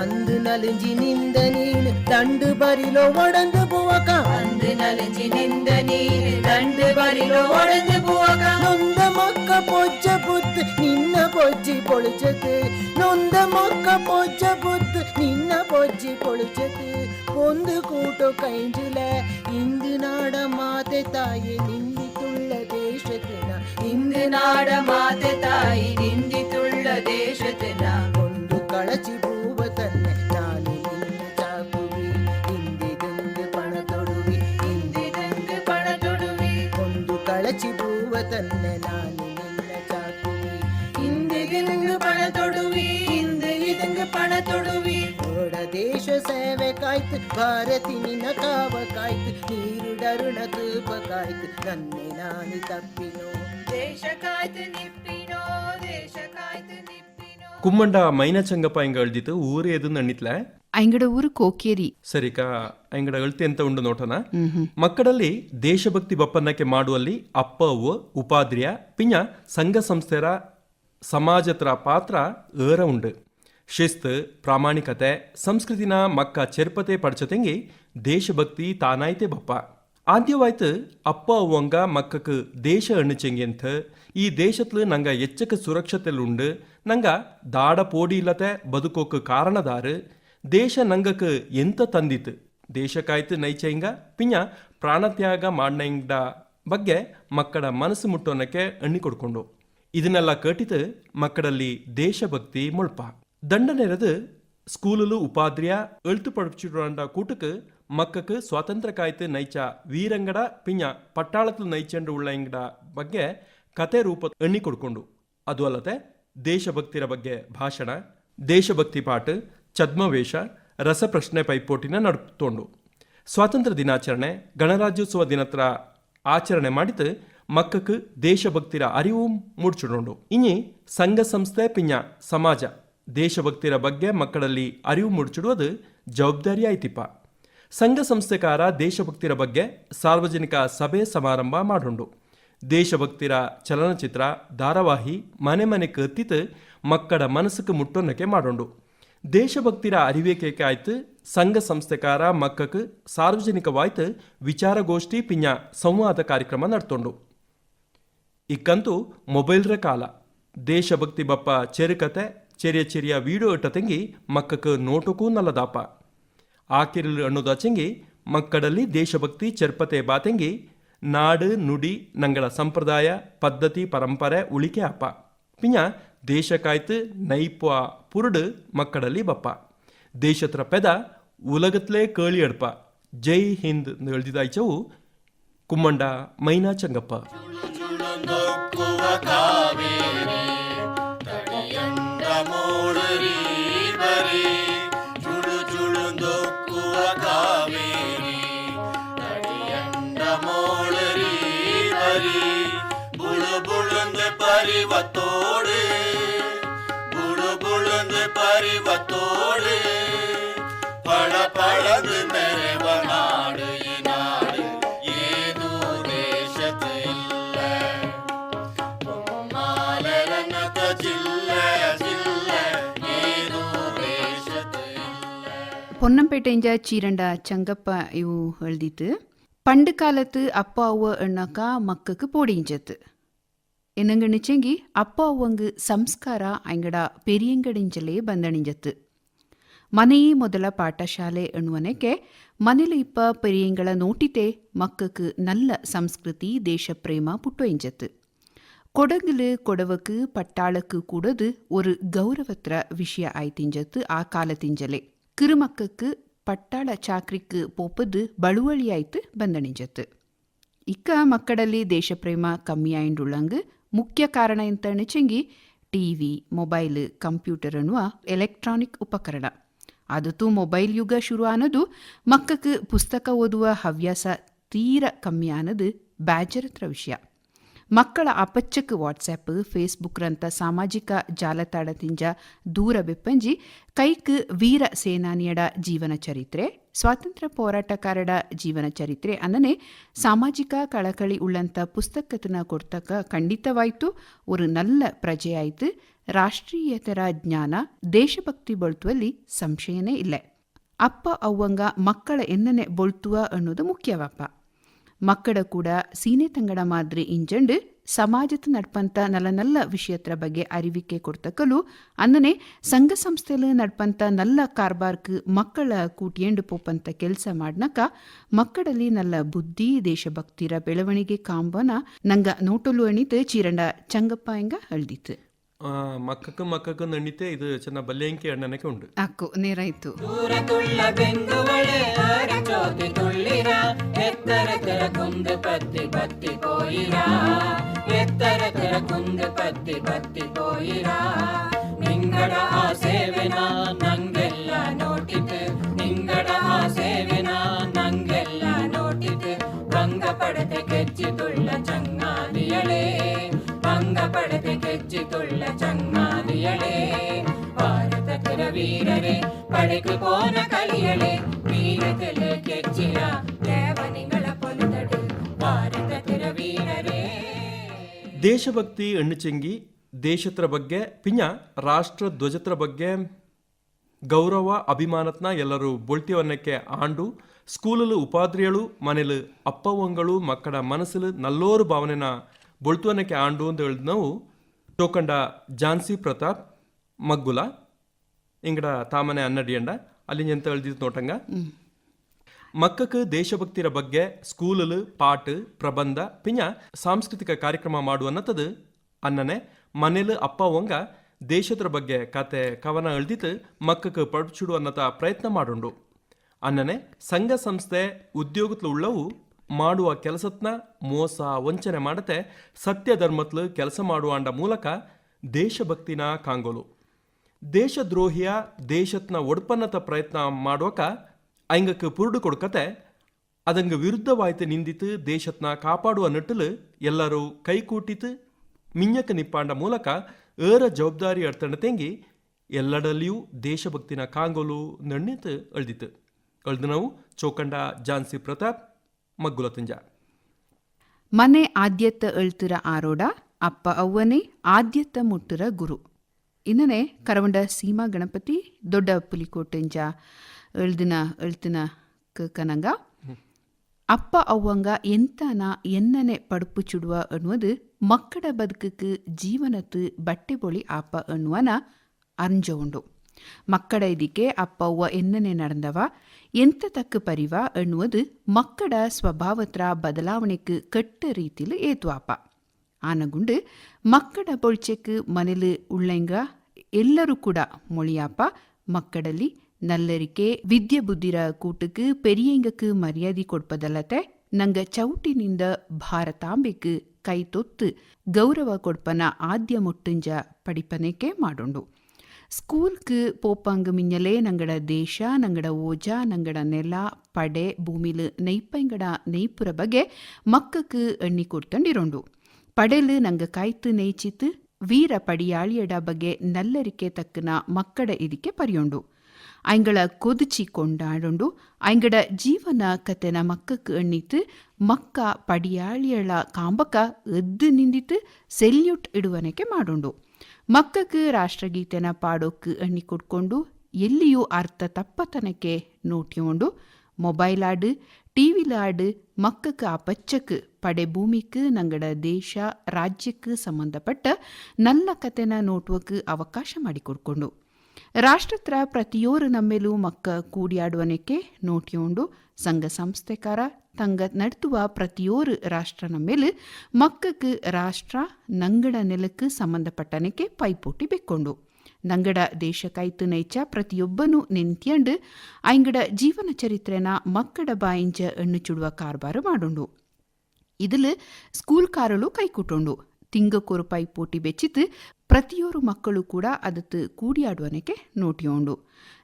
ಅಂದು ನಲಿಂಜಿನಿಂದ ನೀನು ದಂಡು ಬರಿಲೋ ಒಡಂದು ಬುವಕ ಅಂದು ನಲಜಿನಿಂದ ನೀರು ದಂಡು ಬರಿಲು ಒಡೆದು ಬುವಗ ನೊಂದ ಮಕ್ಕ ಪೊಜ್ಜ ಬುತ್ತು ನಿನ್ನ ಪೊಜ್ಜಿ ಪೊಳಿಚದು ನೊಂದ ಮಕ್ಕ ಪೊಜ್ಜ ಬುತ್ತು ನಿನ್ನ ಪೊಜ್ಜಿ ಪೊಳಿಚದು ಒಂದು ಕೂಟು ಕೈಂಜುಲ ಇಂದು ನಾಡ ಮಾತೆ ತಾಯಿ ನಿಂದಿತುಳ್ಳ ದೇಶದಿನ ಇಂದು ನಾಡ ಮಾತೆ ತಾಯಿ ನಿಂದಿತುಳ್ಳ ದೇಶದಿನ ಸೇವೆ ಕಾಯ್ತು ಭಾರತಿ ನಿನ್ನ ಕಾವ ಕಾಯ್ತು ನೀರು ಡರುಣ ತೂಪ ಕಾಯ್ತು ನನ್ನೆ ನಾನು ತಪ್ಪಿನೋ. ದೇಶ ಕಾಯ್ತು ನಿಪ್ಪಿನೋ ದೇಶ ಕಾಯ್ತು ನಿಪ್ಪಿನೋ. ಕುಮ್ಮಂಡ ಮೈನ ಚಂಗಪ್ಪ ಹಿಂಗ ಅಳ್ದಿತ್ತು? ಊರು ಎದು ನಣ್ಣಿತ್ಲೆ? ಐಂಗಡ ಊರು ಕೋಕೇರಿ. ಸರಿಕಾ ಅಂಗಡ ಅಳ್ತಿ ಅಂತ ಉಂಡು ನೋಟನ? ಮಕ್ಕಳಲ್ಲಿ ದೇಶಭಕ್ತಿ ಬಪ್ಪನ್ನಕ್ಕೆ ಮಾಡುವಲ್ಲಿ ಅಪ್ಪ ಅವ್ವ ಉಪಾದ್ರಿಯ ಪಿಂಜ ಸಂಘ ಸಂಸ್ಥೆರ ಸಮಾಜತ್ರ ಪಾತ್ರ ಏರ ಉಂಡು. ಶಿಸ್ತು, ಪ್ರಾಮಾಣಿಕತೆ, ಸಂಸ್ಕೃತಿನ ಮಕ್ಕ ಚೆರ್ಪತೆ ಪಡ್ಚತೆಂಗಿ ದೇಶಭಕ್ತಿ ತಾನಾಯ್ತೆ ಬಪ್ಪ. ಆದ್ಯವಾಯ್ತು ಅಪ್ಪ ಅವಂಗ ಮಕ್ಕಕ್ಕೆ ದೇಶ ಅಣ್ಣುಚೆಂಗಿ ಅಂತ. ಈ ದೇಶತ್ಲು ನಂಗ ಎಚ್ಚಕ ಸುರಕ್ಷತೆಲುಂಡು ನಂಗ ದಾಡ ಪೋಡಿ ಇಲ್ಲತೆ ಬದುಕೋಕ್ ಕಾರಣದಾರು. ದೇಶ ನಂಗಕ್ ಎಂತ ತಂದಿತ್ತು ದೇಶಕ್ಕಾಯ್ತು ನೈಚೆಂಗ ಪಿಂಜ ಪ್ರಾಣತ್ಯಾಗ ಮಾಡ್ನಂಡ ಬಗ್ಗೆ ಮಕ್ಕಳ ಮನಸ್ಸು ಮುಟ್ಟೋನಕ್ಕೆ ಅಣ್ಣಿ ಕೊಡ್ಕೊಂಡು. ಇದನ್ನೆಲ್ಲ ಕೇಟಿತು ಮಕ್ಕಳಲ್ಲಿ ದೇಶಭಕ್ತಿ ಮುಳ್ಪ. ದಂಡನೆರದು ಸ್ಕೂಲಲು ಉಪಾಧ್ರಿಯ ಎಳ್ತು ಪಡಚಿಡೋಂಡ ಕೂಟಕ್ಕೆ ಮಕ್ಕಕ್ಕೆ ಸ್ವಾತಂತ್ರ್ಯ ಕಾಯ್ತು ನೈಚ ವೀರಂಗಡ ಪಿಂಜ ಪಟ್ಟಾಳತ್ಲು ನೈಚಂಡು ಉಳ್ಳಂಗಡ ಬಗ್ಗೆ ಕತೆ ರೂಪ ಎಣ್ಣಿ ಕೊಡ್ಕೊಂಡು. ಅದು ಅಲ್ಲದೆ ದೇಶಭಕ್ತಿರ ಬಗ್ಗೆ ಭಾಷಣ, ದೇಶಭಕ್ತಿ ಪಾಠ, ಛದ್ಮವೇಷ, ರಸಪ್ರಶ್ನೆ ಪೈಪೋಟಿನ ನಡ್ತೊಂಡು. ಸ್ವಾತಂತ್ರ್ಯ ದಿನಾಚರಣೆ, ಗಣರಾಜ್ಯೋತ್ಸವ ದಿನತ್ರ ಆಚರಣೆ ಮಾಡಿತು ಮಕ್ಕಕ್ಕೆ ದೇಶಭಕ್ತಿರ ಅರಿವು ಮೂಡ್ಚಿಡೋಂಡು. ಇನಿ ಸಂಘ ಸಂಸ್ಥೆ ಪಿಂಜ ಸಮಾಜ. ದೇಶಭಕ್ತಿರ ಬಗ್ಗೆ ಮಕ್ಕಳಲ್ಲಿ ಅರಿವು ಮೂಡಿಸಿಡುವುದು ಜವಾಬ್ದಾರಿ ಆಯ್ತಿಪ್ಪ ಸಂಘ ಸಂಸ್ಥೆಕಾರ ದೇಶಭಕ್ತಿರ ಬಗ್ಗೆ ಸಾರ್ವಜನಿಕ ಸಭೆ ಸಮಾರಂಭ ಮಾಡುಂಡು ದೇಶಭಕ್ತಿರ ಚಲನಚಿತ್ರ, ಧಾರಾವಾಹಿ, ಮನೆ ಮನೆ ಕತ್ತಿತು ಮಕ್ಕಳ ಮನಸ್ಸಕ್ಕೆ ಮುಟ್ಟೊನ್ನಕ್ಕೆ ಮಾಡುಂಡು ದೇಶಭಕ್ತಿರ ಅರಿವೇಕೆ ಆಯ್ತು ಸಂಘ ಸಂಸ್ಥೆಕಾರ ಮಕ್ಕಕ್ಕೆ ಸಾರ್ವಜನಿಕವಾಯ್ತು ವಿಚಾರಗೋಷ್ಠಿ ಪಿಂಜ ಸಂವಾದ ಕಾರ್ಯಕ್ರಮ ನಡ್ತೊಂಡು. ಇಕ್ಕಂತೂ ಮೊಬೈಲ್ರ ಕಾಲ. ದೇಶಭಕ್ತಿ ಬಪ್ಪ ಚೆರುಕತೆ ಚೆರಿಯ ಚೆರಿಯ ವೀಡಿಯೋ ಇಟ್ಟತೆಂಗಿ ಮಕ್ಕಕ್ಕೆ ನೋಟಕ್ಕೂ ನಲ್ಲದಾಪ. ಆಕಿರಲು ಅನ್ನೋದಾಚೆಂಗಿ ಮಕ್ಕಳಲ್ಲಿ ದೇಶಭಕ್ತಿ, ಚರ್ಪತೆ ಬಾತೆಂಗಿ ನಾಡು, ನುಡಿ, ನಂಗಳ ಸಂಪ್ರದಾಯ, ಪದ್ಧತಿ, ಪರಂಪರೆ, ಉಳಿಕೆ ಅಪ್ಪ. ಪಿಂಜ ದೇಶಕ್ಕಾಯ್ತು ನೈಪ ಪುರುಡು ಮಕ್ಕಳಲ್ಲಿ ಬಪ್ಪ. ದೇಶತ್ರ ಪೆದ, ಉಲಗತ್ಲೇ ಕೇಳಿ ಅಡ್ಪ. ಜೈ ಹಿಂದ್ ಎಳ್ದಿದಾಯ್ಚವು ಕುಮ್ಮಂಡ ಮೈನಾ ಚಂಗಪ್ಪ. பரிவத்தோடு புழு புழுந்து பரிவத்தோடு பல பழந்து நிறைவனாடு நாடு ஏதோ தேசத்தில் பொன்னம்பேட்டை ಇಂಜಾಚಿ ರಂಡ ಚಂಗಪ್ಪ ಇವು ಹೇಳ್ದಿತ್ತು ಪಂಡು ಕಾಲತ್ತು ಅಪ್ಪ ಅವ್ವ ಎಣ್ಣಕ ಮಕ್ಕಕ್ಕೆ ಪೋಡಿಂಜತ್ತು என்னங்க நிச்சங்கி அப்பா அவங்க ಸಂಸ್ಕಾರ ಅಂಗಡ ಪೆರಿಯಂಗಡಿಂಜಲೇ ಬಂದಣಿಂಜತ್ತು ಮನೆಯೇ ಮೊದಲ ಪಾಠಶಾಲೆ ಎನ್ನುವನಕ್ಕೆ ಮನೇಲಿ ಇಪ್ಪ ಪೆರಿಯಂಗಳ ನೋಟಿತೆ ಮಕ್ಕಕ್ಕೆ ನಲ್ಲ ಸಂಸ್ಕೃತಿ ದೇಶಪ್ರೇಮ ಪುಟ್ಟೊಂಜತ್ತು கொடங்குல கொடவுக்கு பட்டாளுக்கு கூடது ஒரு கௌரவத்திர விஷய ஆய்த்திஞ்சத்து ஆ காலத்திஞ்சலே கிருமக்கக்கு ಪಟ್ಟಾಳ ಚಾಕ್ರಿಕ್ ಪೋಪದು ಬಳುವಳಿಯಾಯ್ತು ಬಂದಣಿಂಜತ್ತು ಇಕ್ಕ ಮಕ್ಕಳಲ್ಲಿ ದೇಶಪ್ರೇಮ ಕಮ್ಮಿ ಆಯಿಂಡುಳ್ಳಂಗ್ ಮುಖ್ಯ ಕಾರಣ ಎಂತ ಟಿ ವಿ ಮೊಬೈಲ್, ಕಂಪ್ಯೂಟರ್ ಅನ್ನುವ ಎಲೆಕ್ಟ್ರಾನಿಕ್ ಉಪಕರಣ. ಆದತು ಮೊಬೈಲ್ ಯುಗ ಶುರು ಅನ್ನೋದು ಮಕ್ಕಕ್ಕೆ ಪುಸ್ತಕ ಓದುವ ಹವ್ಯಾಸ ತೀರ ಕಮ್ಮಿ ಅನ್ನೋದು ಬ್ಯಾಜರತ್ರ ವಿಷಯ. ಮಕ್ಕಳ ಅಪಚ್ಚಕ ಫೇಸ್‌ಬುಕ್ ಫೇಸ್ಬುಕ್ರಂಥ ಸಾಮಾಜಿಕ ಜಾಲತಾಣದಿಂದ ದೂರ ಬೆಪ್ಪಂಜಿ ಕೈಕ್ ವೀರ ಸೇನಾನಿಯಡ ಜೀವನ ಚರಿತ್ರೆ, ಸ್ವಾತಂತ್ರ್ಯ ಹೋರಾಟಕಾರಡ ಜೀವನ ಚರಿತ್ರೆ ಅನ್ನನೆ ಸಾಮಾಜಿಕ ಕಳಕಳಿ ಉಳ್ಳಂಥ ಪುಸ್ತಕತನ ಕೊಡ್ತಕ್ಕ ಖಂಡಿತವಾಯ್ತು. ಒಂದು ನಲ್ಲ ಪ್ರಜೆಯಾಯಿತು. ರಾಷ್ಟ್ರೀಯತರ ಜ್ಞಾನ, ದೇಶಭಕ್ತಿ ಬಳತುವಲ್ಲಿ ಸಂಶಯನೇ ಇಲ್ಲ. ಅಪ್ಪ, ಅವ್ವಂಗ ಮಕ್ಕಳ ಎನ್ನನೆ ಬೊಳ್ತುವ ಅನ್ನೋದು ಮುಖ್ಯವಪ್ಪ ಮಕ್ಕಳ ಕೂಡ ಸೀನೆ ತಂಗಡ ಮಾದ್ರಿ ಇಂಜಂಡ್ ಸಮಾಜದ ನಡ್ಪಂತ ನಲ್ಲ ನಲ್ಲ ವಿಷಯತ್ರ ಬಗ್ಗೆ ಅರಿವಿಕೆ ಕೊಡ್ತಕ್ಕಲು ಅಂದನೆ ಸಂಘ ಸಂಸ್ಥೆಲ ನಡ್ಪಂತ ನಲ್ಲ ಕಾರ್ಬಾರ್ಕ್ ಮಕ್ಕಳ ಕೂಟಿಯಂಡು ಪೋಪಂತ ಕೆಲಸ ಮಾಡ್ನಕ ಮಕ್ಕಳಲ್ಲಿ ನಲ್ಲ ಬುದ್ಧಿ, ದೇಶಭಕ್ತಿರ ಬೆಳವಣಿಗೆ ಕಾಂಬನ ನಂಗ ನೋಟಲು ಅಣಿತು ಚೀರಂಡ ಚಂಗಪ್ಪ ಎಂಗ ಹೇಳ್ದಿತ್ತು. ಆ, ಮಕ್ಕಕ್ಕ ಮಕ್ಕಕ್ಕ ನಣ್ಣಿತೆ ಇದು ಚೆನ್ನ ಬಲ್ಯಂಕಿ ಅಣ್ಣನಕ್ಕೆ ಉಂಟು ಅಕ್ಕು ನೇರಾಯ್ತು ದೂರ ತುಳ್ಳ ಬೆಂಗುವಳೆ ಆರ ಜ್ಯೋತಿ ತುಳ್ಳಿರ ಎತ್ತರ ತರ ಕುಂದು ಪತ್ತಿ ಪತ್ತಿ ಪೋಯಿರ ಎತ್ತರ ತರ ಕುಂದು ಪತ್ತಿ ಪತ್ತಿ ಪೋಯಿರ ನಿಂಗಡ ಆ ಸೇವೆನ ನಂಗೆಲ್ಲ ನೋಟಿತು ನಿಂಗಡ ಆ ಸೇವೆನ ನಂಗೆಲ್ಲ ನೋಟಿತು ಭಂಗ ಪಡತೆ ಕೆಚ್ಚಿ ತುಳ್ಳ ಚಂಗಾದಿಯಳೆ ಭಂಗ ಪಡತೆ ಭಾರತ ಭಾರತಕರ ವೀರರೇ ಪಡೆಕು ಪೋನ ಕಲಿಯಳೆ ವೀರತೆಲೆ ಕೆಚ್ಚಿರ ದೇವನಿಗಳ ಪೊಲುತಡು ಭಾರತಕರ ವೀರರೇ ದೇಶಭಕ್ತಿ ಎಣ್ಣುಚಂಗಿ ದೇಶತ್ರ ಬಗ್ಗೆ ಪಿಂಜ ರಾಷ್ಟ್ರ ಧ್ವಜತ್ರ ಬಗ್ಗೆ ಗೌರವ, ಅಭಿಮಾನತ್ನ ಎಲ್ಲರೂ ಬೊಳ್ತಿವನ್ನಕ್ಕೆ ಆಂಡು ಸ್ಕೂಲಲು ಉಪಾದ್ರಿಯಳು ಮನೇಲಿ ಅಪ್ಪವಂಗಳು ಮಕ್ಕಳ ಮನಸ್ಸಲು ನಲ್ಲೋರು ಭಾವನೆನ ಬೊಳ್ತುವನ್ನಕ್ಕೆ ಆಂಡು ಅಂತ ಹೇಳಿದ್ ನಾವು ಟೋಕಂಡ ಝಾನ್ಸಿ ಪ್ರತಾಪ್ ಮಗ್ಗುಲ, ಇಂಗಡ ತಾಮನೆ ಅನ್ನಡಿಯಂಡ, ಅಲ್ಲಿ ಎಂತ ಹೇಳ್ದಿದ್ದು ನೋಟಂಗ. ಮಕ್ಕಕ್ಕೆ ದೇಶಭಕ್ತಿರ ಬಗ್ಗೆ ಸ್ಕೂಲಲು ಪಾಟ್ ಪ್ರಬಂಧ ಪಿಂಜ ಸಾಂಸ್ಕೃತಿಕ ಕಾರ್ಯಕ್ರಮ ಮಾಡುವನ್ನತದು ಅನ್ನನೆ ಮನೇಲು ಅಪ್ಪ ಒಂಗ ದೇಶದ್ರ ಬಗ್ಗೆ ಕತೆ, ಕವನ ಎಳ್ದಿತ್ತು ಮಕ್ಕಕ್ಕೆ ಪಡ್ಚುಡು ಅನ್ನತ ಪ್ರಯತ್ನ ಮಾಡುಂಡು. ಅನ್ನನೆ ಸಂಘ ಸಂಸ್ಥೆ ಉದ್ಯೋಗತ್ಲು ಉಳ್ಳವು ಮಾಡುವ ಕೆಲಸತ್ನ ಮೋಸ ವಂಚನೆ ಮಾಡತೆ ಸತ್ಯ ಧರ್ಮತ್ಲು ಕೆಲಸ ಮಾಡುವಂಡ ಮೂಲಕ ದೇಶಭಕ್ತಿನ ಕಾಂಗೋಲು. ದೇಶದ್ರೋಹಿಯ ದೇಶತ್ನ ಒಡ್ಪನ್ನತ ಪ್ರಯತ್ನ ಮಾಡುವಕ ಐಂಗಕ್ಕೆ ಪುರುಡು ಕೊಡ್ಕತೆ ಅದಂಗ ವಿರುದ್ಧವಾಯ್ತು ನಿಂದಿತು ದೇಶತ್ನ ಕಾಪಾಡುವ ನಿಟ್ಟಲು ಎಲ್ಲರೂ ಕೈಕೂಟಿತು. ಮಿಂಜಕ ನಿಪ್ಪಾಂಡ ಮೂಲಕ ಏರ ಜವಾಬ್ದಾರಿ ಅಡ್ತಣ ತೆಂಗಿ ಎಲ್ಲಡಲ್ಲಿಯೂ ದೇಶಭಕ್ತಿನ ಕಾಂಗೋಲು ನಣ್ಣಿತು ಅಳ್ದಿತು. ಅಳ್ದು ನಾವು ಚೌಕಂಡ ಝಾನ್ಸಿ ಪ್ರತಾಪ್. ಮಗ್ಗುಲ ತುಂಜ. ಮನೆ ಆದ್ಯತ್ತ ಎಳ್ತಿರ ಆರೋಡ, ಅಪ್ಪ ಅವ್ವನೇ ಆದ್ಯತ್ತ ಮುಟ್ಟುರ ಗುರು. ಇನ್ನನೆ ಕರವಂಡ ಸೀಮಾ ಗಣಪತಿ, ದೊಡ್ಡ ಪುಲಿಕೋಟೆಂಜ ಎಳ್ದಿನ ಅಳ್ತಿನ ಕನಂಗ. ಅಪ್ಪ ಅವ್ವಂಗ ಎಂತನ ಎನ್ನನೆ ಪಡುಪು ಚುಡುವ ಅನ್ನುವುದು ಮಕ್ಕಳ ಬದುಕಕ್ಕೆ ಜೀವನತ್ತು ಬಟ್ಟೆ ಬೊಳಿ ಆಪ ಅನ್ನುವನ ಅರ್ಂಜ மக்கட ಇದಕ್ಕೆ ಅಪ್ಪವ್ವ ಎನ್ನನೆ ನಡೆದವ, ಎಂತ ತಕ್ಕ ಪರಿವಾ ಅನ್ನುವುದು ಮಕ್ಕಳ ಸ್ವಭಾವತ್ರ ಬದಲಾವಣೆಗೆ ಕಟ್ಟ ರೀತಿಲಿ ಏತ್ವಾಪ. ಆನಗುಂಡು ಮಕ್ಕಡ பொழிச்சக்கு ಮನೆಲು ಉಳ್ಳೆಂಗ ಎಲ್ಲರೂ ಕೂಡ மொழியாப்பா மக்கடலி நல்லரிக்கே வித்ய புத்திர கூட்டுக்கு பெரியங்கக்கு மரியாதை கொடுப்பதல்லத்தை ನಂಗ ಚೌಟಿನಿಂದ ಭಾರತಾಂಬೆಗೆ ಕೈತೊತ್ತು ಗೌರವ ಕೊಡ್ಪನ ಆದ್ಯ ಮುಟ್ಟುಂಜ ಪಡಿಪನೆಕೆ ಮಾಡುಂಡು. ஸ்கூலுக்கு ಪೋಪಂಗ್ மின்னலே ನಂಗಡ ದೇಶ, ನಂಗಡ ಓಜ, ನಂಗಡ ನೆಲ, ಪಡೆ, ಭೂಮಿಲ್ ನೈಪಂಗಡ ನೈಪುರ ಬಗ್ಗೆ ಮಕ್ಕಕ್ಕೆ ಎಣ್ಣಿ ಕೊಡ್ತಂಡಿರೋಂಡು. ಪಡೆಲು ನಂಗ ಕಾಯ್ತು ನೈಚಿತು, ವೀರ ಪಡಿಯಾಳಿಯಡ ಬಗ್ಗೆ ನಲ್ಲರಿಕೆ ತಕ್ಕನ ಮಕ್ಕಡ ಇದಕ್ಕೆ ಪರಿಯೋಂಡು. ಐಂಗಳ ಕೊದುಚಿ ಕೊಂಡಾಡೊಂಡು. ಐಂಗಡ ಜೀವನ ಕತೆನ ಮಕ್ಕಕ್ಕೆ ಎಣ್ಣಿತು, ಮಕ್ಕ ಪಡಿಯಾಳಿಯಳ ಕಾಂಬಕ ಎದ್ದು ನಿಂದಿತ್ತು ಸೆಲ್ಯೂಟ್ ಇಡುವನಕ್ಕೆ ಮಾಡೋಂಡು. ಮಕ್ಕಕ್ಕೆ ರಾಷ್ಟ್ರಗೀತೆನ ಪಾಡೋಕ್ಕೆ ಎಣ್ಣಿ ಕೊಡ್ಕೊಂಡು ಎಲ್ಲಿಯೂ ಅರ್ಥ ತಪ್ಪತನಕ್ಕೆ ನೋಟಿಕೊಂಡು ಮೊಬೈಲ್ ಆಡು, ಟಿವಿ ಆಡು ಮಕ್ಕಕ್ಕೆ ಆ ಪಚ್ಚಕ್ಕೆ ಪಡೆ ಭೂಮಿಕ್ಕೆ, ನಂಗಡ ದೇಶ, ರಾಜ್ಯಕ್ಕೆ ಸಂಬಂಧಪಟ್ಟ ನಲ್ಲ ಕತೆನ ನೋಟುವಕ್ಕೆ ಅವಕಾಶ ಮಾಡಿಕೊಡ್ಕೊಂಡು. ರಾಷ್ಟ್ರತ್ರ ಪ್ರತಿಯೋರು ನಮ್ಮೇಲೂ ಮಕ್ಕ ಕೂಡಿಯಾಡುವನಕ್ಕೆ ನೋಟಿಯೋಂಡು சங்க ಸಂಸ್ಥೆಕಾರ ತಂಗ நடத்துவ ಪ್ರತಿಯೊರು ರಾಷ್ಟ್ರನ ಮೇಲೆ ಮಕ್ಕಕ್ಕೆ ರಾಷ್ಟ್ರ ನಂಗಡ ನೆಲಕ್ಕೆ ಸಂಬಂಧಪಟ್ಟನಕ್ಕೆ ಪೈಪೋಟಿ ಬೆಕ್ಕೊಂಡು. ನಂಗಡ ದೇಶಕಾಯ್ತು ನೈಚ ಪ್ರತಿಯೊಬ್ಬನೂ ನೆಂತ್ಯಂಡು ಐಂಗಡ ಜೀವನ ಚರಿತ್ರೆನ ಮಕ್ಕಡ ಬಾಯಿಂಚ ಎಣ್ಣು ಚುಡುವ ಕಾರ್ಬಾರು ಮಾಡುಂಡು. ಇದಿಲ್ ಸ್ಕೂಲ್ ಕಾರಳು ಕೈಕುಟ್ಟುಂಡು ತಿಂಗಕೊರು ಪೈಪೋಟಿ ಬೆಚ್ಚಿತು ಪ್ರತಿಯೊರು ಮಕ್ಕಳು ಕೂಡ ಅದತ್ತು ಕೂಡಿಯಾಡುವನಕ್ಕೆ ನೋಟಿಯೋಂಡು.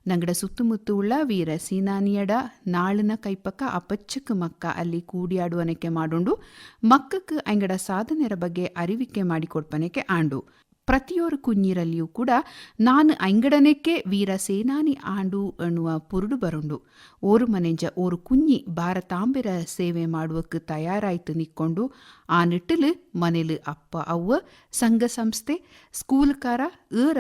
ನಂಗಡ ಸುತ್ತಮುತ್ತ ಉಳ್ಳ ವೀರ ಸೀನಾನಿಯಡ ನಾಳಿನ ಕೈಪಕ್ಕ ಅಪಚ್ಚಕ್ಕ ಮಕ್ಕ ಅಲ್ಲಿ ಕೂಡಿಯಾಡುವನಕ್ಕೆ ಮಾಡೋಂಡು. ಮಕ್ಕಕ್ಕೆ ಅಂಗಡ ಸಾಧನೆರ ಬಗ್ಗೆ ಅರಿವಿಕೆ ಮಾಡಿಕೊಡ್ಪನಕ್ಕೆ ಆಂಡು. ಪ್ರತಿಯೊರ ಕುഞ്ഞിರಲ್ಲಿಯೂ ಕೂಡ ನಾನು ಐಂಗಡನೆಕ್ಕೆ ವೀರ ಸೇನಾನಿ ಆಂಡು ಅನ್ನುವ ಪುರುಡು ಬರುಂಡು. ಓರು ಮನೆಂಜ ಓರು ಕುಂಜಿ ಭಾರತಾಂಬೆರ ಸೇವೆ ಮಾಡುವಕ್ಕೆ ತಯಾರಾಯ್ತು ನಿಕ್ಕೊಂಡು, ಆ ನಿಟ್ಟಲು ಮನೇಲಿ ಅಪ್ಪ, ಅವ್ವ, ಸಂಘ ಸಂಸ್ಥೆ, ಸ್ಕೂಲ್ಕಾರ ಏರ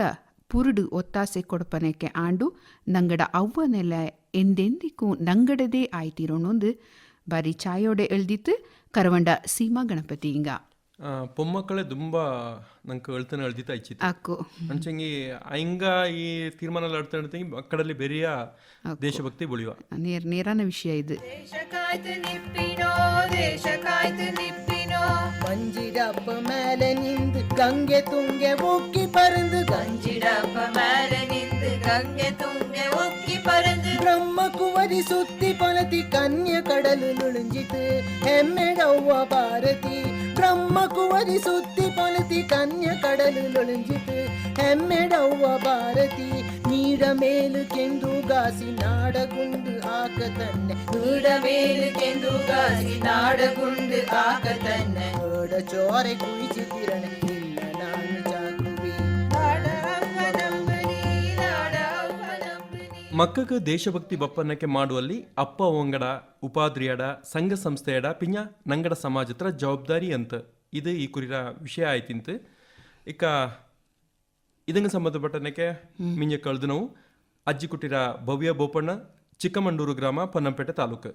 ಪುರುಡು ಒತ್ತಾಸೆ ಕೊಡಪನೆಕ್ಕೆ ಆಂಡು, ನಂಗಡ ಅವ್ವನೆಲ್ಲ ಎಂದೆಂದಿಗೂ ನಂಗಡದೇ ಆಯ್ತಿರೋಣೊಂದು. ಬರೀ ಚಾಯೋಡೆ ಎಳ್ದಿತ್ತು ಕರವಂಡ ಸೀಮಾ ಇಂಗ ಪೊಮ್ಮಕ್ಕಳೆ ತುಂಬಾ ನಂಗೆ ಅಳ್ತಾನೆ ಅಳ್ದಿತ ಇಚ್ಚಿತ್ತು ಅಕ್ಕು. ಅಂಚಂಗಿ ಹಿಂಗ ಈ ತೀರ್ಮಾನ ಅಳ್ತಾ ಅಳ್ತಂಗಿ ಮಕ್ಕಳಲ್ಲಿ ಬೇರೆಯ ದೇಶಭಕ್ತಿ ಬೆಳೆಯುವ. ನೀರ್ ನೀರಾನ ವಿಷಯ ಇದು. ಗಂಜಿಡಪ್ಪ ಮೇಲೆ ನಿಂದು ಗಂಗೆ ತುಂಗೆ ಉಕ್ಕಿ ಪರಂದು. ಗಂಜಿಡಪ್ಪ ಮೇಲೆ ನಿಂದು ಗಂಗೆ ತುಂಗೆ ಉಕ್ಕಿ ಪರಂದು. ಬ್ರಹ್ಮ ಕುವರಿ ಸುತ್ತಿ ಪೊಲತಿ ಕನ್ಯ ಕಡಲು ನುಳುಂಜಿತು ಹೆಮ್ಮೆಡವ್ವ ಭಾರತಿ ಬ್ರಹ್ಮ ಕುವರಿ ಸುತ್ತಿ ಪೊಲತಿ ಕನ್ಯ ಕಡಲು ನುಳುಂಜಿತು ಹೆಮ್ಮೆಡವ್ವ ಭಾರತಿ ನೀಡ ಮೇಲು ಕೆಂದು ಗಾಸಿ ನಾಡಗುಂಡು ಹಾಕ ತನ್ನೆ ನೂಡ ಮೇಲು ಕೆಂದು ಗಾಸಿ ನಾಡಗುಂಡು ಆಕ ತನ್ನ ನೋಡ ಚೋರೆ ಕುಯಿಸಿದಿರಣ ನಿನ್ನ ಮಕ್ಕಕ್ಕೆ ದೇಶಭಕ್ತಿ ಬಪ್ಪನ್ನಕ್ಕೆ ಮಾಡುವಲ್ಲಿ ಅಪ್ಪ ಒಂಗಡ ಉಪಾದ್ರಿಯಡ ಸಂಘ ಸಂಸ್ಥೆಯಡ ಪಿಂಜ ನಂಗಡ ಸಮಾಜತ್ರ ಜವಾಬ್ದಾರಿ ಅಂತ. ಇದು ಈ ಕುರಿರ ವಿಷಯ ಆಯ್ತಿಂತ. ಇಕ ಇದಂಗೆ ಸಂಬಂಧಪಟ್ಟನಕ್ಕೆ ಮಿಂಜ ಕಳೆದು ನಾವು ಅಜ್ಜಿ ಕುಟ್ಟಿರ ಭವ್ಯ ಬೋಪಣ್ಣ ಚಿಕ್ಕಮಂಡೂರು ಗ್ರಾಮ ಪೊನ್ನಂಪೇಟೆ ತಾಲೂಕು.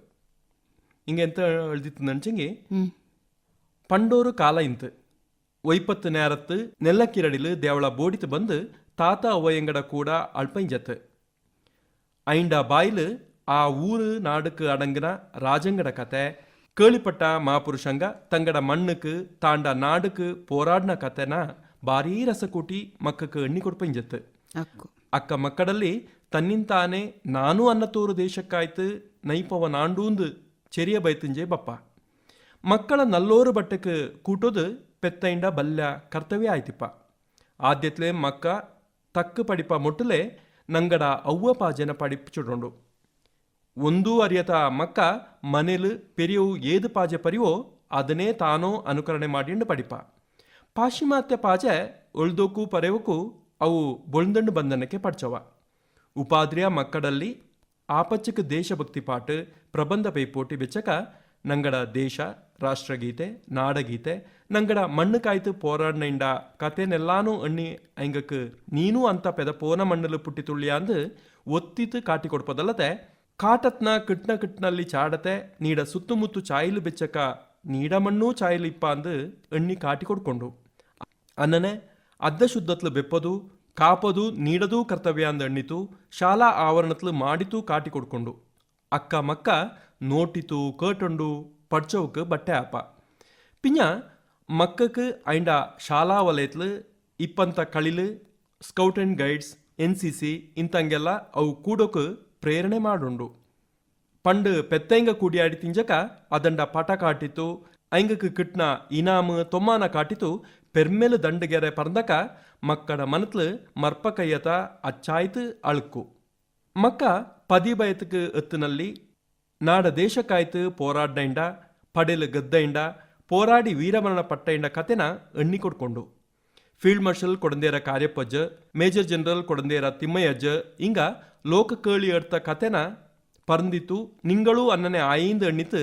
ಹಿಂಗೆ ಎಂತ ಹೇಳ್ದಿತ್ತು ನಂಚಂಗಿ ಪಂಡೋರು ಕಾಲ ಇಂತ. ಒಯ್ಪತ್ತು ನೇರತ್ತು ನೆಲ್ಲಕ್ಕಿರಡಿಲು ದೇವಳ ಬೋಡಿತು ಬಂದು ತಾತ ಅವಯಂಗಡ ಕೂಡ ಅಳ್ಪಂಜತ್ತು ஐண்டா பாயில் ಆ ఊరు ನಾಡಕ್ಕೆ అడంగిన ರಾಜಂಗಡ కథ ಕೇಳಿಪಟ್ಟ ಮಹಾಪುರುಷಂಗ ತಂಗಡ ಮಣ್ಣುಕ್ಕೆ తాండ ನಾಡಕ್ಕೆ పోరాడిన కథೆನ ಭಾರೀ ರಸಕೂಟಿ ಮಕ್ಕಕ್ಕೆ ಎಣ್ಣಿ ಕೊಡ್ಪಂಜತ್ತು ಅಕ್ಕ ಮಕ್ಕಳಲ್ಲಿ ತನ್ನಿಂತಾನೆ ನಾನು ಅನ್ನತೋರು ದೇಶಕ್ಕಾಯ್ತು ನೈಪವ ನಾಂಡೂಂದು ಚೆರಿಯ ಬೈತಂಜೆ ಬಪ್ಪ ಮಕ್ಕಳ ನಲ್ಲೋರು ಬಟ್ಟಕ್ಕೆ ಕೂಟೋದು ಪೆತ್ತೈಂಡ ಬಲ್ಯ ಕರ್ತವ್ಯ ಆಯ್ತಿಪ್ಪ ಆದ್ಯತ್ಲೆ ಮಕ್ಕ ತಕ್ಕು ಪಡಿಪ ಮೊಟ್ಟಲೆ ನಂಗಡ ಅವ್ವ ಜನಪಾಡಿ ಚುಡೊಂಡು ಒಂದೂ ಅರಿಯತ ಮಕ್ಕ ಮನೆಲು ಪೆರಿಯವು ಏದು ಪಾಜೆ ಪರಿವೋ ಅದನ್ನೇ ತಾನೋ ಅನುಕರಣೆ ಮಾಡಿಂಡು ಪಡಿಪ. ಪಾಶ್ಚಿಮಾತ್ಯ ಪಾಜೆ ಒಳ್ದೋಕು ಪರೆವಕ್ಕೂ ಅವು ಬೊಳ್ದಂಡು ಬಂಧನಕ್ಕೆ ಪಡ್ಚವ. ಉಪಾದ್ರಿಯ ಮಕ್ಕಳಲ್ಲಿ ಆಪಚ್ಚಕ ದೇಶಭಕ್ತಿ ಪಾಠ ಪ್ರಬಂಧ ಪೈಪೋಟಿ ಬೆಚ್ಚಕ ನಂಗಡ ದೇಶ ರಾಷ್ಟ್ರಗೀತೆ ನಾಡಗೀತೆ ನಂಗಡ ಮಣ್ಣು ಕಾಯ್ತು போராடின ಕತೆನೆಲ್ಲಾನು ಅಣ್ಣಿ ಐಂಗಕ್ಕೆ ನೀನು ಅಂತ ಪೆದ ಪೋನ ಮಣ್ಣಲು ಪುಟ್ಟಿ ತುಳ್ಳಿಯ ಅಂದು ಒತ್ತಿತು ಕಾಟಿ ಕೊಡ್ಪದಲ್ಲದೆ ಕಾಟತ್ನ ಕಿಟ್ನ ಕಿಟ್ನಲ್ಲಿ ಚಾಡತೆ ನೀಡ ಸುತ್ತಮುತ್ತು ಚಾಯಿಲು ಬೆಚ್ಚಕ ನೀಡ ಮಣ್ಣೂ ಚಾಯಿಲು ಇಪ್ಪ ಅಂದು ಎಣ್ಣಿ ಕಾಟಿ ಕೊಡ್ಕೊಂಡು ಅನ್ನನೆ ಅದ್ದ ಶುದ್ಧತ್ಲು ಬೆಪ್ಪದು ಕಾಪದು ನೀಡದೂ ಕರ್ತವ್ಯ ಅಂದ ಎಣ್ಣಿತು ಶಾಲಾ ಆವರಣತ್ಲು ಮಾಡಿತು ಕಾಟಿ ಕೊಡ್ಕೊಂಡು ಅಕ್ಕ ಮಕ್ಕ ನೋಟಿತು ಕೇಟೊಂಡು ಬಟ್ಟೆ ಆಪ ಪಿಂಜ ಮಕ್ಕಕ್ಕೆ ಐಂಡ ಶಾಲಾ ವಲಯತ್ಲು ಇಪ್ಪಂತ ಕಳಿಲು scout and guides N C C ಇಂತಂಗೆಲ್ಲ ಅವು ಕೂಡೋಕು ಪ್ರೇರಣೆ ಮಾಡುಂಡು ಪಂಡ್ ಪೆತ್ತೈಂಗ ಕೂಡಿಯಾಡಿ ತಿಂಜಕ ಅದಂಡ ಪಟ ಕಾಟಿತು ಐಂಗಕ್ಕೆ ಕಿಟ್ನ ಇನಾಮ ತೊಮ್ಮಾನ ಕಾಟಿತು ಪೆರ್ಮೆಲು ದಂಡಗೆರೆ ಪರ್ದಕ ಮಕ್ಕಳ ಮನತ್ಲು ಮರ್ಪ ಕೈಯತ ಅಚ್ಚಾಯ್ತು ಅಳ್ಕು ಮಕ್ಕ ಪದಿ ಬಯತಕ್ಕೆ ಎತ್ತನಲ್ಲಿ ನಾಡ ದೇಶ ಕಾಯ್ತು ಪೋರಾಡ್ನೈಂಡ ಪಡೆಲು ಗದ್ದೈಂಡ ಪೋರಾಡಿ ವೀರಮರಣ ಪಟ್ಟೈಂಡ ಕಥೆನ ಎಣ್ಣಿಕೊಡ್ಕೊಂಡು. ಫೀಲ್ಡ್ ಮಾರ್ಷಲ್ ಕೊಡಂದೇರ ಕಾರ್ಯಪ್ಪಜ್ಜ ಮೇಜರ್ ಜನರಲ್ ಕೊಡಂದೇರ ತಿಮ್ಮಯ್ಯಜ್ಜ ಹಿಂಗ ಲೋಕ ಕೇಳಿ ಅಡ್ತ ಕಥೆನ ಪರಂದಿತು, ನಿಂಗಳೂ ಅನ್ನನೆ ಆಯಿಂದ ಅಣ್ಣಿತು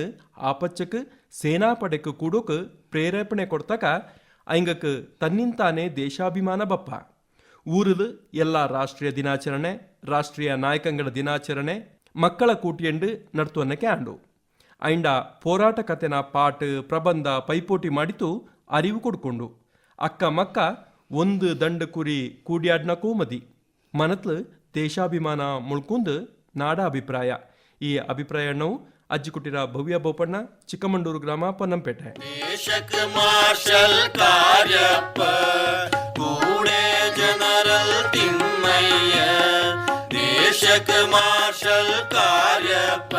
ಆಪಚ್ಚಕ್ಕೆ ಸೇನಾ ಪಡೆಕು ಕೂಡೋಕೆ ಪ್ರೇರೇಪಣೆ ಕೊಡ್ತಕ ಅಯಂಗಕ್ಕೆ ತನ್ನಿಂತಾನೆ ದೇಶಾಭಿಮಾನ ಬಪ್ಪ. ಊರದು ಎಲ್ಲ ರಾಷ್ಟ್ರೀಯ ದಿನಾಚರಣೆ, ರಾಷ್ಟ್ರೀಯ ನಾಯಕಂಗಳ ದಿನಾಚರಣೆ ಮಕ್ಕಳ ಕೂಟಿಯಂಡು ನಡ್ತುವನ್ನಕ್ಕೆ ಆಂಡು ಐಂಡ ಪೋರಾಟ ಕತೆನ ಪಾಟ್ ಪ್ರಬಂಧ ಪೈಪೋಟಿ ಮಾಡಿತು ಅರಿವು ಕೊಡ್ಕೊಂಡು. ಅಕ್ಕ ಮಕ್ಕ ಒಂದು ದಂಡ ಕುರಿ ಕೂಡ್ಯಾಡ್ನ ಕೋಮದಿ. ಮನತ್ಲು ದೇಶಾಭಿಮಾನ ಮುಳ್ಕುಂದು ನಾಡ ಅಭಿಪ್ರಾಯ ಈ ಅಭಿಪ್ರಾಯವನ್ನು ಅಜ್ಜಿ ಕೊಟ್ಟಿರ ಭವ್ಯ ಬೋಪಣ್ಣ, ಚಿಕ್ಕಮಂಡೂರು ಗ್ರಾಮ ಪೊನ್ನಂಪೇಟೆ. ದೇಶಕ್ ಮಾರ್ಷಲ್ ಕಾರ್ಯಪ್ಪ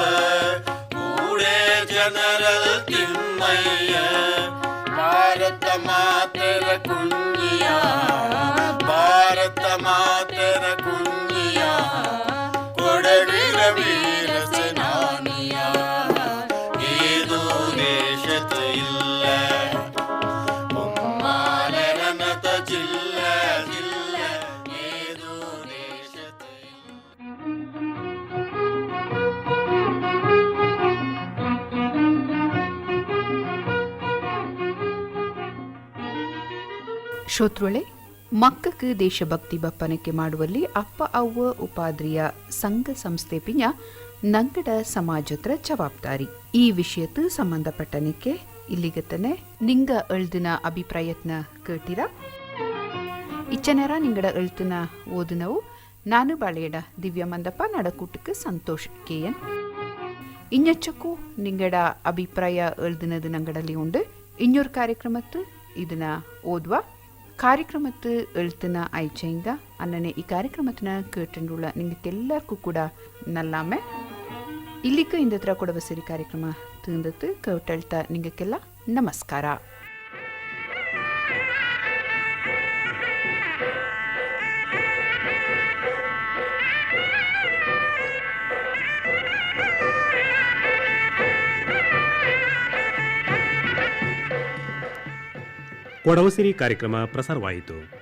ಕೂಡೆ ಜನರಲ್ ತಿಮ್ಮಯ್ಯ ಭಾರತ ಮಾತೆರ ಕುಂಜಿಯ ಭಾರತ ಮಾತೆರ ಕುಂಜಿಯ ಕೊಡವಿರ ವೀರ ಸೇನಾನಿಯ ಶ್ರೋತೃಳೆ ಮಕ್ಕಕ್ಕೆ ದೇಶಭಕ್ತಿ ಬಪ್ಪನಕ್ಕೆ ಮಾಡುವಲ್ಲಿ ಅಪ್ಪ, ಅವ್ವ, ಉಪಾದ್ರಿಯ ಸಂಘ ಸಂಸ್ಥೆ ಪಿಂಜ ನಂಗಡ ಸಮಾಜತ್ರ ಜವಾಬ್ದಾರಿ. ಈ ವಿಷಯಕ್ಕೆ ಸಂಬಂಧಪಟ್ಟನಕ್ಕೆ ಇಲ್ಲಿಗತನೆ ನಿಂಗ ಅಳ್ದಿನ ಅಭಿಪ್ರಾಯತ್ನ ಕೇಳ್ತೀರ? ಇಚ್ಚನರ ನಿಂಗಡ ಅಳ್ತಿನ ಓದುನವು ನಾನು ಬಾಳೆಯಡ ದಿವ್ಯ ಮಂದಪ್ಪ ನಡಕೂಟಕ್ಕೆ ಸಂತೋಷ್ ಕೆಎನ್ ಇನ್ನೆಚ್ಚಕ್ಕೂ ನಿಂಗಡ ಅಭಿಪ್ರಾಯ ಅಳ್ದಿನದು ನಂಗಡಲ್ಲಿ ಉಂಡು. ಇನ್ನೊರ್ ಕಾರ್ಯಕ್ರಮತ್ತು ಇದನ್ನ ಓದ್ವಾ? ಕಾರ್ಯಕ್ರಮತ್ತು ಎಳ್ತಿನ ಐಚೆಂಗ ಅನ್ನನೆ ಈ ಕಾರ್ಯಕ್ರಮത്തിನ ಕೇಟಿಂಡುಳ್ಳ ನಿಂಗೆ ಎಲ್ಲರಿಗೂ ಕೂಡ ನಲ್ಲಾಮೆ. ಇಲ್ಲಿಗೆ ಇಂದತ್ರ ಕೊಡವ ಸಿರಿ ಕಾರ್ಯಕ್ರಮ ತಿಂದತ್ತು ಕೇಟಳ್ತಾ ನಿಂಗಕ್ಕೆಲ್ಲ ನಮಸ್ಕಾರ. ಕೊಡವ ಸಿರಿ ಕಾರ್ಯಕ್ರಮ ಪ್ರಸಾರವಾಯಿತು.